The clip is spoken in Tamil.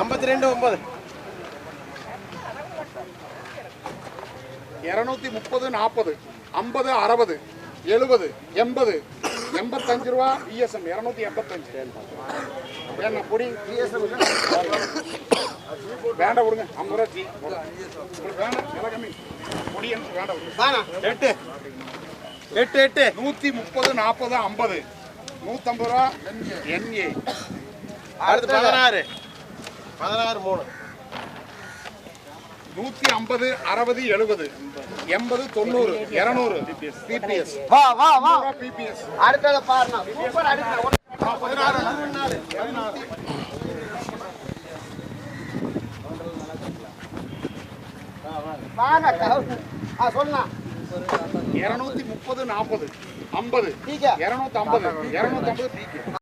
ஐம்பத்தி ரெண்டு ஒன்பது. இரநூத்தி முப்பது நாற்பது. ஐம்பது அறுபது. எழுபது எண்பது. எண்பத்தஞ்சு ரூபா பிஎஸ்எம் இரநூத்தி எண்பத்தஞ்சு. வேணா பொடி வேண்டாம் விடுங்க. ஐம்பது ரூபா. ஜி வேண்டாம் விலை கம்மி. பொடி எனக்கு வேண்டாம். எட்டு. எட்டு எட்டு. நூற்றி முப்பது நாற்பது ஐம்பது. நூற்றம்பது ரூபா. என்ஏ அடுத்து பதினாறு. பதினாறு மூணு. நூற்றி ஐம்பது அறுபது எழுபது. எண்பது தொண்ணூறு இரநூறு. பிபிஎஸ். வா வா வா. பிபிஎஸ். அடுத்தத பாருண்ணா. சூப்பர் அடுத்த பதினாறு. வாங்க ஆ சொல்லலாம் இருநூத்தி முப்பது நாற்பது ஐம்பது இருநூத்தி ஐம்பது இரநூத்தி ஐம்பது